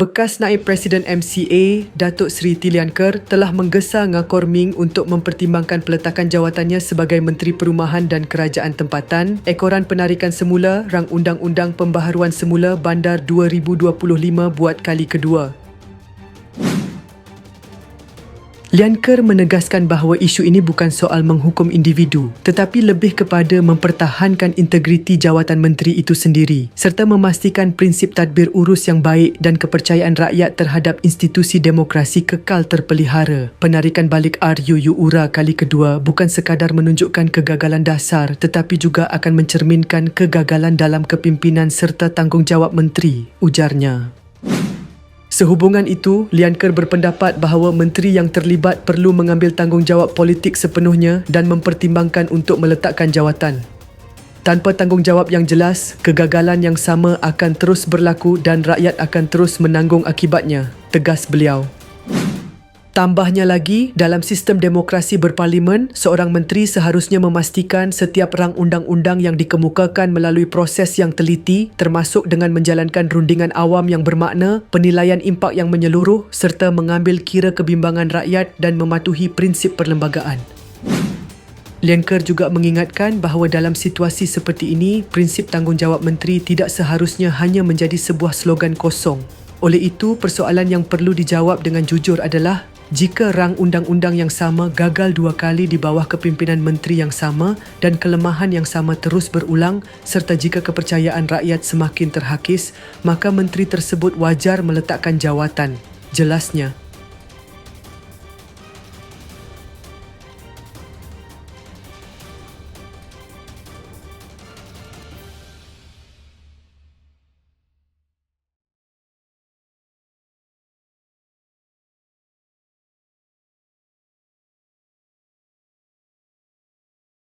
Bekas Naib Presiden MCA, Datuk Seri Tilian Ker telah menggesa Ngakor Ming untuk mempertimbangkan peletakan jawatannya sebagai Menteri Perumahan dan Kerajaan Tempatan, ekoran penarikan semula rang Undang-Undang Pembaharuan Semula Bandar 2025 buat kali kedua. Lian Ker menegaskan bahawa isu ini bukan soal menghukum individu tetapi lebih kepada mempertahankan integriti jawatan menteri itu sendiri serta memastikan prinsip tadbir urus yang baik dan kepercayaan rakyat terhadap institusi demokrasi kekal terpelihara. Penarikan balik RUU URA kali kedua bukan sekadar menunjukkan kegagalan dasar tetapi juga akan mencerminkan kegagalan dalam kepimpinan serta tanggungjawab menteri, ujarnya. Sehubungan itu, Lian Ker berpendapat bahawa menteri yang terlibat perlu mengambil tanggungjawab politik sepenuhnya dan mempertimbangkan untuk meletakkan jawatan. Tanpa tanggungjawab yang jelas, kegagalan yang sama akan terus berlaku dan rakyat akan terus menanggung akibatnya, tegas beliau. Tambahnya lagi, dalam sistem demokrasi berparlimen, seorang menteri seharusnya memastikan setiap rang undang-undang yang dikemukakan melalui proses yang teliti termasuk dengan menjalankan rundingan awam yang bermakna, penilaian impak yang menyeluruh serta mengambil kira kebimbangan rakyat dan mematuhi prinsip perlembagaan. Lianker juga mengingatkan bahawa dalam situasi seperti ini, prinsip tanggungjawab menteri tidak seharusnya hanya menjadi sebuah slogan kosong. Oleh itu, persoalan yang perlu dijawab dengan jujur adalah jika rang undang-undang yang sama gagal dua kali di bawah kepimpinan menteri yang sama dan kelemahan yang sama terus berulang serta jika kepercayaan rakyat semakin terhakis, maka menteri tersebut wajar meletakkan jawatan. Jelasnya,